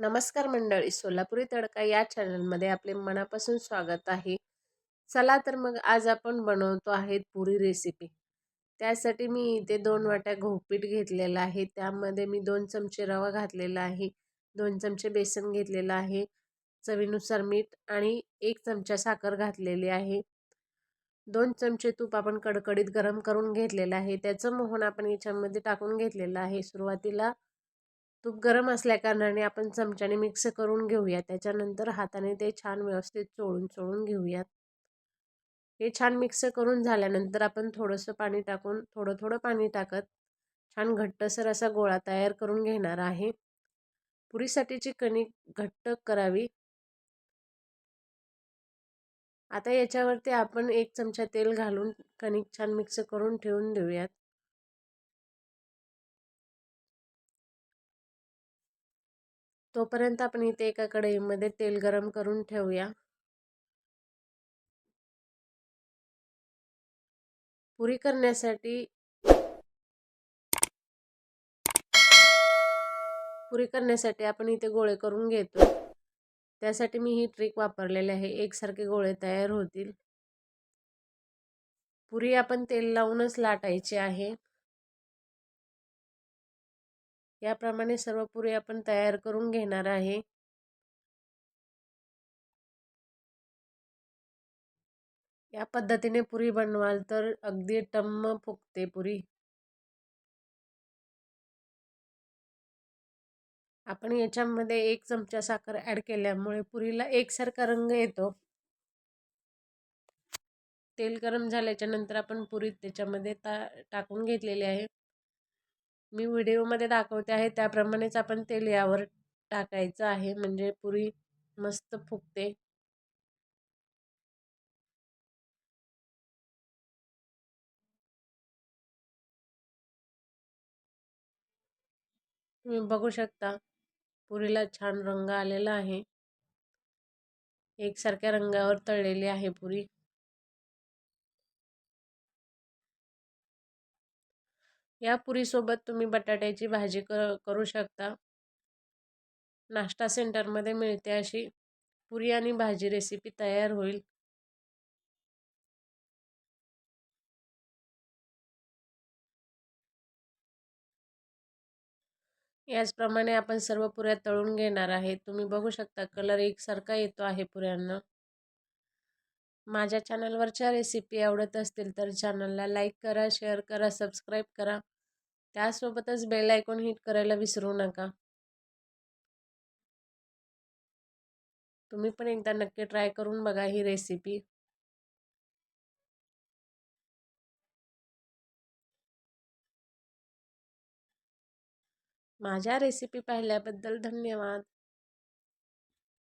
नमस्कार मंडळी सोलापुरी तडका या चॅनलमध्ये आपले मनापासून स्वागत आहे. चला तर मग आज आपण बनवतो आहेत पुरी रेसिपी त्यासाठी मी इथे दोन वाट्या घोपीठ घेतलेलं आहे. त्यामध्ये मी दोन चमचे रवा घातलेला आहे दोन चमचे बेसन घेतलेलं आहे चवीनुसार मीठ आणि एक चमचा साखर घातलेली आहे. दोन चमचे तूप आपण कडकडीत गरम करून घेतलेलं आहे. त्याचं मोहन आपण याच्यामध्ये टाकून घेतलेलं आहे. सुरुवातीला तूप गरम असल्याकारणाने आपण चमच्याने मिक्स करून घेऊया. त्याच्यानंतर हाताने ते छान व्यवस्थित चोळून चोळून घेऊयात. हे छान मिक्स करून झाल्यानंतर आपण थोडंसं पाणी टाकून थोडं थोडं पाणी टाकत छान घट्टसर असा गोळा तयार करून घेणार आहे. पुरीसाठीची कणिक घट्ट करावी. आता याच्यावरती आपण एक चमचा तेल घालून कणिक छान मिक्स करून ठेवून देऊयात. तोपर्यंत आपण इथे एका कढईमध्ये तेल गरम करून ठेवूया. पुरी करण्यासाठी पुरी करण्यासाठी आपण इथे गोळे करून घेतो त्यासाठी मी ही ट्रिक वापरलेली आहे. एकसारखे गोळे तयार होतील. पुरी आपण तेल लावूनच लाटायची आहे. याप्रमाणे सर्व पुरी आपण तयार करून घेणार आहे. या पद्धतीने पुरी बनवाल तर अगदी टम्म फुगते पुरी. आपण याच्यामध्ये एक चमचा साखर ॲड केल्यामुळे पुरीला एकसारखा रंग येतो. तेल गरम झाल्याच्यानंतर आपण पुरी त्याच्यामध्ये ता टाकून घेतलेली आहे. मी व्हिडिओमध्ये दाखवते आहे त्याप्रमाणेच आपण तेल यावर टाकायचं आहे म्हणजे पुरी मस्त फुगते. तुम्ही बघू शकता पुरीला छान रंग आलेला आहे. एकसारख्या रंगावर तळलेली आहे पुरी. या पुरीसोबत तुम्ही बटाट्याची भाजी कर करू शकता. नाश्ता सेंटरमध्ये मिळते अशी पुरी आणि भाजी रेसिपी तयार होईल. याचप्रमाणे आपण सर्व पुऱ्या तळून घेणार आहे. तुम्ही बघू शकता कलर एकसारखा येतो आहे पुऱ्यांना. माझ्या चॅनलवरच्या रेसिपी आवडत असतील तर चॅनलला लाईक करा शेअर करा सबस्क्राईब करा. त्यासोबतच बेल आयकॉन हिट करायला विसरू नका. तुम्ही पण एकदा नक्की ट्राय करून बघा ही रेसिपी. माझ्या रेसिपी पाहिल्याबद्दल धन्यवाद.